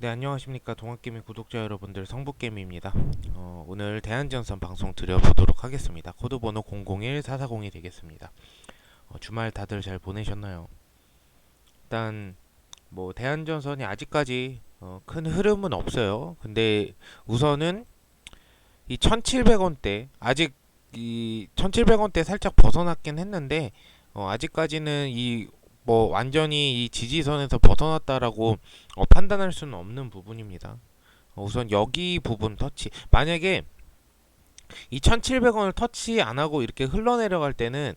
네 안녕하십니까. 동학개미 구독자 여러분들 성북개미입니다. 어, 오늘 대한전선 방송 드려보도록 하겠습니다. 코드번호 001440이 되겠습니다. 어, 주말 다들 잘 보내셨나요? 일단 뭐 대한전선이 아직까지 어, 큰 흐름은 없어요. 근데 우선은 이 1700원대 아직 이 1700원대 살짝 벗어났긴 했는데 어, 아직까지는 이 뭐 완전히 이 지지선에서 벗어났다라고 어, 판단할 수는 없는 부분입니다. 어, 우선 여기 부분 터치 만약에 이 1700원을 터치 안 하고 이렇게 흘러내려갈 때는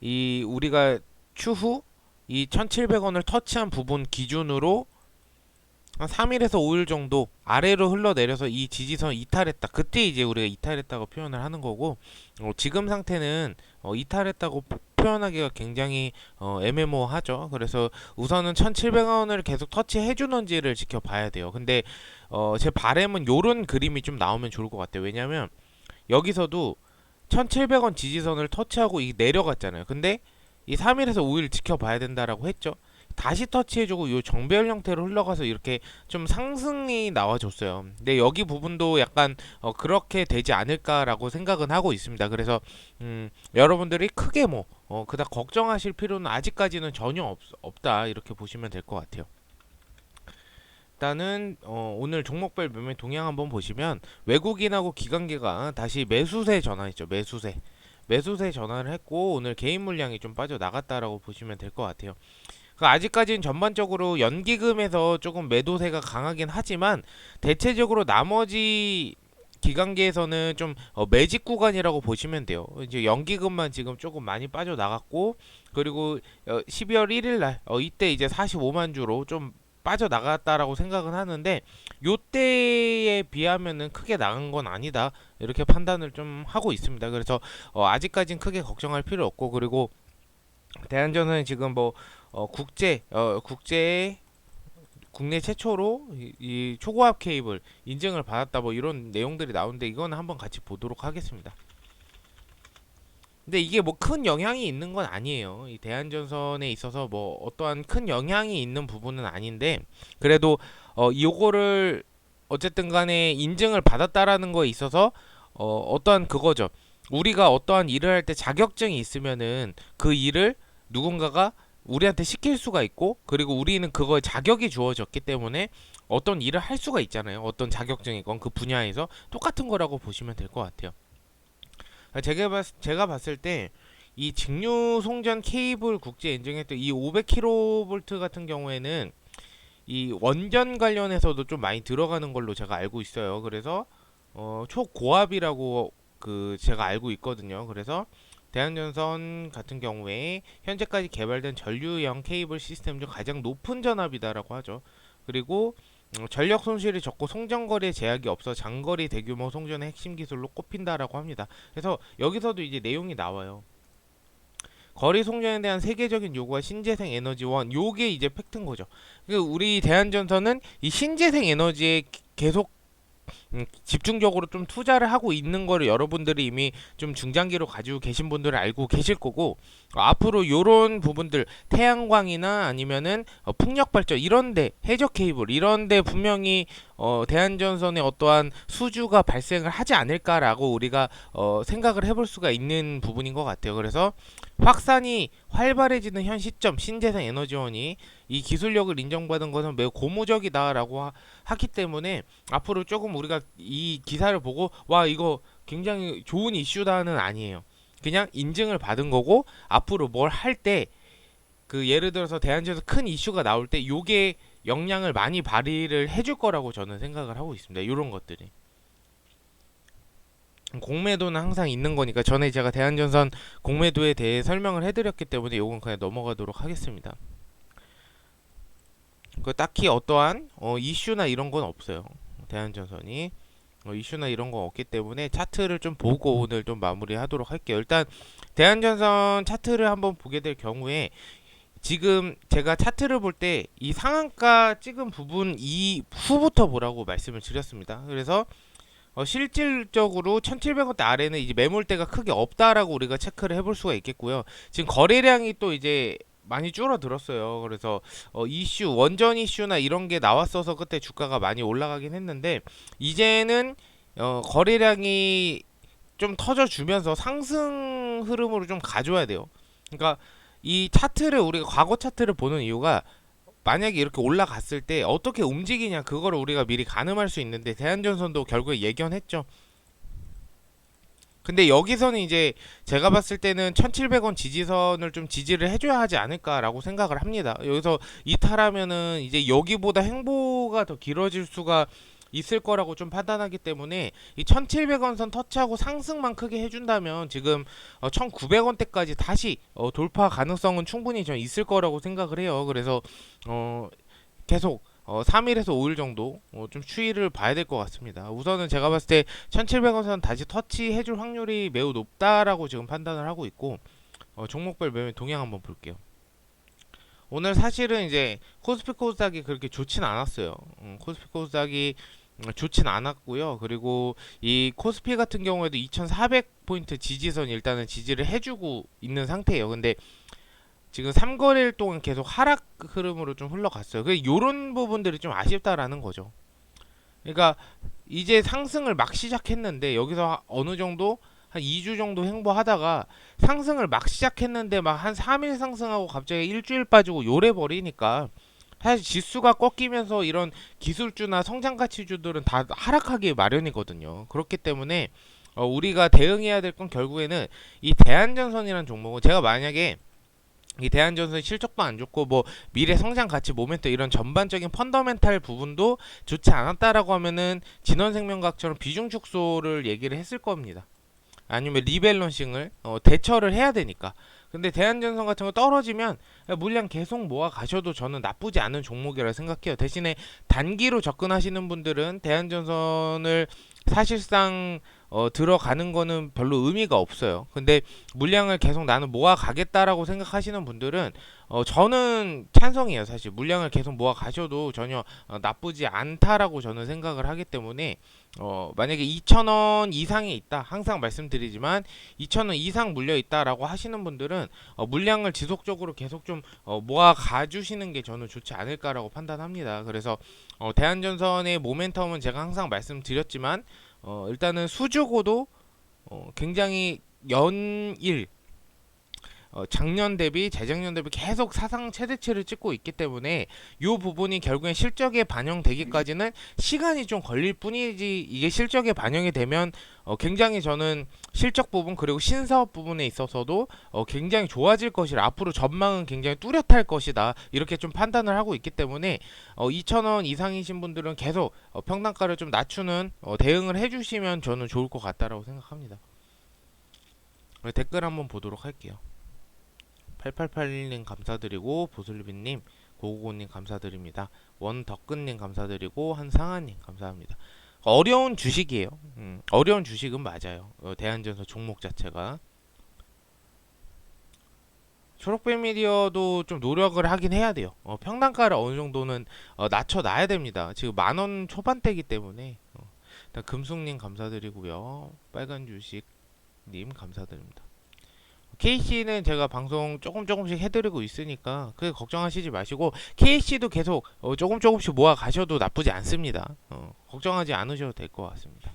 이 우리가 추후 이 1700원을 터치한 부분 기준으로 한 3일에서 5일 정도 아래로 흘러내려서 이 지지선 이탈했다. 그때 이제 우리가 이탈했다고 표현을 하는 거고 어, 지금 상태는 어, 이탈했다고 표현하기가 굉장히 어, 애매모호하죠. 그래서 우선은 1,700원을 계속 터치해 주는지를 지켜봐야 돼요. 근데 어, 제 바램은 요런 그림이 좀 나오면 좋을 것 같아요. 왜냐면 여기서도 1,700원 지지선을 터치하고 이 내려갔잖아요. 근데 이 3일에서 5일 지켜봐야 된다라고 했죠. 다시 터치해주고 요 정배열 형태로 흘러가서 이렇게 좀 상승이 나와줬어요. 근데 여기 부분도 약간 어, 그렇게 되지 않을까라고 생각은 하고 있습니다. 그래서 음, 여러분들이 크게 뭐 어, 그닥 걱정하실 필요는 아직까지는 전혀 없, 없다 이렇게 보시면 될 것 같아요. 일단은 어, 오늘 종목별 매매 동향 한번 보시면 외국인하고 기관계가 다시 매수세 전환했죠. 매수세. 매수세 전환을 했고 오늘 개인 물량이 좀 빠져 나갔다라고 보시면 될 것 같아요. 그 아직까지는 전반적으로 연기금에서 조금 매도세가 강하긴 하지만 대체적으로 나머지 기관계에서는 좀 어, 매직 구간이라고 보시면 돼요. 이제 연기금만 지금 조금 많이 빠져 나갔고 그리고 어, 12월 1일 날 어, 이때 이제 45만 주로 좀 빠져 나갔다라고 생각은 하는데 요때에 비하면은 크게 나간 건 아니다 이렇게 판단을 좀 하고 있습니다. 그래서 어, 아직까진 크게 걱정할 필요 없고 그리고 대한전선은 지금 뭐 어, 국제 어, 국제 국내 최초로 이, 이 초고압 케이블 인증을 받았다 뭐 이런 내용들이 나오는데 이거는 한번 같이 보도록 하겠습니다. 근데 이게 뭐 큰 영향이 있는 건 아니에요. 이 대한전선에 있어서 뭐 어떠한 큰 영향이 있는 부분은 아닌데 그래도 어 요거를 어쨌든 간에 인증을 받았다라는 거에 있어서 어 어떠한 그거죠. 우리가 어떠한 일을 할 때 자격증이 있으면은 그 일을 누군가가 우리한테 시킬 수가 있고 그리고 우리는 그거에 자격이 주어졌기 때문에 어떤 일을 할 수가 있잖아요. 어떤 자격증이건 그 분야에서 똑같은 거라고 보시면 될 것 같아요. 제가 봤, 제가 봤을 때 이 직류 송전 케이블 국제 인증했던 이 500kV 같은 경우에는 이 원전 관련해서도 좀 많이 들어가는 걸로 제가 알고 있어요. 그래서 어, 초고압이라고 그 제가 알고 있거든요. 그래서 대한전선 같은 경우에 현재까지 개발된 전류형 케이블 시스템 중 가장 높은 전압이다라고 하죠. 그리고 어, 전력 손실이 적고 송전거리에 제약이 없어 장거리 대규모 송전의 핵심 기술로 꼽힌다라고 합니다. 그래서 여기서도 이제 내용이 나와요. 거리 송전에 대한 세계적인 요구와 신재생 에너지원 요게 이제 팩트인 거죠. 그러니까 우리 대한전선은 이 신재생 에너지에 계속 음, 집중적으로 좀 투자를 하고 있는 거를 여러분들이 이미 좀 중장기로 가지고 계신 분들은 알고 계실 거고 어, 앞으로 요런 부분들 태양광이나 아니면은 어, 풍력 발전 이런데 해적 케이블 이런데 분명히 어, 대한전선의 어떠한 수주가 발생을 하지 않을까라고 우리가 어, 생각을 해볼 수가 있는 부분인 것 같아요. 그래서 확산이 활발해지는 현 시점 신재생 에너지원이 이 기술력을 인정받은 것은 매우 고무적이다라고 하, 하기 때문에 앞으로 조금 우리가 이 기사를 보고 와 이거 굉장히 좋은 이슈다는 아니에요. 그냥 인증을 받은 거고 앞으로 뭘 할 때 그 예를 들어서 대한제에서 큰 이슈가 나올 때 요게 영향을 많이 발휘를 해줄 거라고 저는 생각을 하고 있습니다. 이런 것들이. 공매도는 항상 있는 거니까 전에 제가 대한전선 공매도에 대해 설명을 해드렸기 때문에 요건 그냥 넘어가도록 하겠습니다. 그 딱히 어떠한 어, 이슈나 이런 건 없어요. 대한전선이 어, 이슈나 이런 건 없기 때문에 차트를 좀 보고 오늘 좀 마무리하도록 할게요. 일단 대한전선 차트를 한번 보게 될 경우에 지금 제가 차트를 볼 때 이 상한가 찍은 부분 이 후부터 보라고 말씀을 드렸습니다. 그래서 어, 실질적으로 1,700원대 아래는 이제 매물대가 크게 없다라고 우리가 체크를 해볼 수가 있겠고요. 지금 거래량이 또 이제 많이 줄어들었어요. 그래서 어, 이슈 원전 이슈나 이런 게 나왔어서 그때 주가가 많이 올라가긴 했는데 이제는 어, 거래량이 좀 터져주면서 상승 흐름으로 좀 가져야 돼요. 그러니까 이 차트를 우리가 과거 차트를 보는 이유가 만약에 이렇게 올라갔을 때 어떻게 움직이냐 그거를 우리가 미리 가늠할 수 있는데 대한전선도 결국에 예견했죠. 근데 여기서는 이제 제가 봤을 때는 1700원 지지선을 좀 지지를 해줘야 하지 않을까라고 생각을 합니다. 여기서 이탈하면은 이제 여기보다 행보가 더 길어질 수가 있을 거라고 좀 판단하기 때문에 이 1700원 선 터치하고 상승만 크게 해준다면 지금 어 1900원대까지 다시 어 돌파 가능성은 충분히 좀 있을 거라고 생각을 해요. 그래서 어 계속 어 3일에서 5일 정도 어, 좀 추이를 봐야 될 것 같습니다. 우선은 제가 봤을 때 1700원 선 다시 터치해 줄 확률이 매우 높다라고 지금 판단을 하고 있고 어 종목별 매매 동향 한번 볼게요. 오늘 사실은 이제 코스피 코스닥이 그렇게 좋진 않았어요. 음, 코스피 코스닥이 음, 좋진 않았고요. 그리고 이 코스피 같은 경우에도 2,400포인트 지지선 일단은 지지를 해주고 있는 상태예요. 근데 지금 3거래일 동안 계속 하락 흐름으로 좀 흘러갔어요. 그 요런 부분들이 좀 아쉽다라는 거죠. 그러니까 이제 상승을 막 시작했는데 여기서 어느 정도 한 2주 정도 행보하다가 상승을 막 시작했는데 막 한 3일 상승하고 갑자기 일주일 빠지고 요래 버리니까 사실 지수가 꺾이면서 이런 기술주나 성장 가치주들은 다 하락하기 마련이거든요. 그렇기 때문에 어, 우리가 대응해야 될 건 결국에는 이 대한전선이라는 종목은 제가 만약에 이 대한전선 실적도 안 좋고 뭐 미래 성장 가치 모멘트 이런 전반적인 펀더멘탈 부분도 좋지 않았다라고 하면은 진원생명각처럼 비중 축소를 얘기를 했을 겁니다. 아니면 리밸런싱을 어, 대처를 해야 되니까. 근데 대한전선 같은 거 떨어지면 물량 계속 모아 가셔도 저는 나쁘지 않은 종목이라 생각해요. 대신에 단기로 접근하시는 분들은 대한전선을 사실상 어, 들어가는 거는 별로 의미가 없어요. 근데 물량을 계속 나는 모아 가겠다라고 생각하시는 분들은 어, 저는 찬성이에요. 사실 물량을 계속 모아 가셔도 전혀 어, 나쁘지 않다라고 저는 생각을 하기 때문에 어, 만약에 2,000원 이상이 있다. 항상 말씀드리지만 2,000원 이상 물려 있다라고 하시는 분들은 어, 물량을 지속적으로 계속 좀 어, 모아 가 주시는 게 저는 좋지 않을까라고 판단합니다. 그래서 어, 대한전선의 모멘텀은 제가 항상 말씀드렸지만 어, 일단은 수주고도 어, 굉장히 연일 어, 작년 대비 재작년 대비 계속 사상 최대치를 찍고 있기 때문에 이 부분이 결국엔 실적에 반영되기까지는 시간이 좀 걸릴 뿐이지 이게 실적에 반영이 되면 어, 굉장히 저는 실적 부분 그리고 신사업 부분에 있어서도 어, 굉장히 좋아질 것이라 앞으로 전망은 굉장히 뚜렷할 것이다 이렇게 좀 판단을 하고 있기 때문에 어, 2,000원 이상이신 분들은 계속 어, 평단가를 좀 낮추는 어, 대응을 해주시면 저는 좋을 것 같다라고 생각합니다. 네, 댓글 한번 보도록 할게요. 8881님 감사드리고 보슬비님 고고고님 감사드립니다. 원덕근님 감사드리고 한상아님 감사합니다. 어려운 주식이에요. 음, 어려운 주식은 맞아요. 어, 대한전선 종목 자체가 초록배 미디어도 좀 노력을 하긴 해야 돼요. 어, 평단가를 어느 정도는 어, 낮춰놔야 됩니다. 지금 만원 초반대이기 때문에 어, 금숙님 감사드리고요. 빨간 주식님 감사드립니다. KC는 제가 방송 조금 조금씩 해드리고 있으니까 그게 걱정하시지 마시고 KC도 계속 어, 조금 조금씩 모아 가셔도 나쁘지 않습니다. 어, 걱정하지 않으셔도 될 것 같습니다.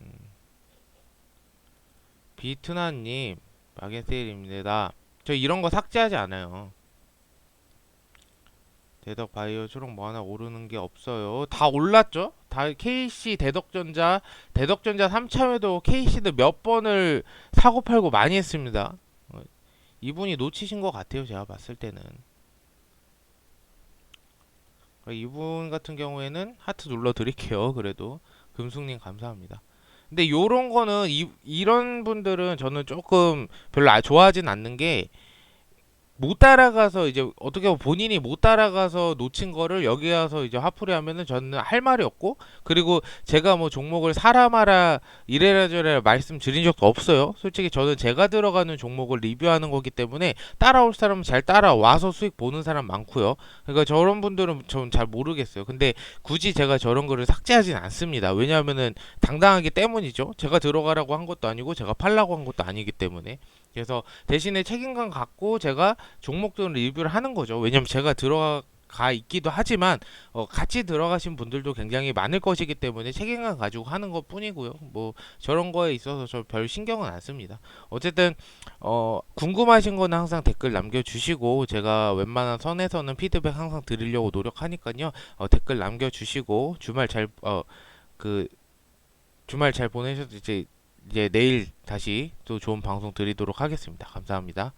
음. 비트나님 마겐세일입니다. 저 이런 거 삭제하지 않아요. 대덕 바이오 초록 뭐 하나 오르는 게 없어요. 다 올랐죠? 다 KC 대덕전자 대덕전자 3차회도 KC도 몇 번을 사고 팔고 많이 했습니다. 어, 이분이 놓치신 것 같아요. 제가 봤을 때는. 어, 이분 같은 경우에는 하트 눌러 드릴게요. 그래도 금숙님 감사합니다. 근데 요런 거는 이, 이런 분들은 저는 조금 별로 아- 좋아하진 않는 게 못 따라가서 이제 어떻게 보면 본인이 못 따라가서 놓친 거를 여기 와서 이제 화풀이 하면은 저는 할 말이 없고 그리고 제가 뭐 종목을 사라 마라 이래라 저래라 말씀드린 적도 없어요. 솔직히 저는 제가 들어가는 종목을 리뷰하는 거기 때문에 따라올 사람은 잘 따라와서 수익 보는 사람 많고요. 그러니까 저런 분들은 전 잘 모르겠어요. 근데 굳이 제가 저런 거를 삭제하진 않습니다. 왜냐하면은 당당하기 때문이죠. 제가 들어가라고 한 것도 아니고 제가 팔라고 한 것도 아니기 때문에. 그래서 대신에 책임감 갖고 제가 종목들을 리뷰를 하는 거죠. 왜냐면 제가 들어가 있기도 하지만 어, 같이 들어가신 분들도 굉장히 많을 것이기 때문에 책임감 가지고 하는 것 뿐이고요. 뭐 저런 거에 있어서 저 별 신경은 안 씁니다. 어쨌든 어, 궁금하신 거는 항상 댓글 남겨주시고 제가 웬만한 선에서는 피드백 항상 드리려고 노력하니까요. 어, 댓글 남겨주시고 주말 잘 어, 그 주말 잘 보내셔도 이제 이제 내일 다시 또 좋은 방송 드리도록 하겠습니다. 감사합니다.